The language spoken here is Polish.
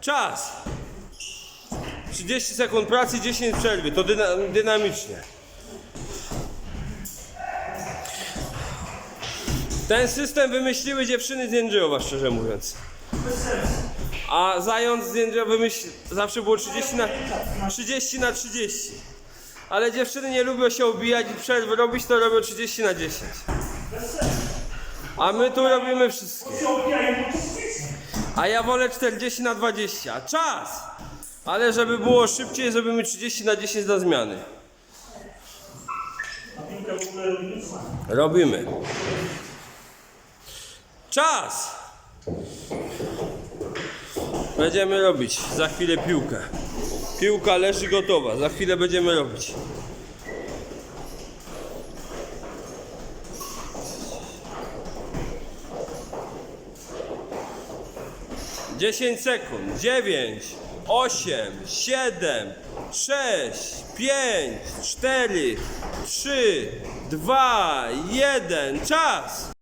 Czas! 30 sekund pracy, 10 przerwy. To dyna dynamicznie. Ten system wymyśliły dziewczyny z Jędrzejowa, szczerze mówiąc. A zając z Jędrzejowa wymyśl... zawsze było 30 na, 30 na 30. Ale dziewczyny nie lubią się obijać i przerwy robić, to robią 30 na 10. A my tu robimy wszystko. A ja wolę 40 na 20. Czas! Ale żeby było szybciej, zrobimy 30 na 10 do zmiany. Robimy. Czas! Będziemy robić za chwilę piłkę. Piłka leży gotowa. Za chwilę będziemy robić. Dziesięć sekund. Dziewięć, osiem, siedem, sześć, pięć, cztery, trzy, dwa, jeden. Czas!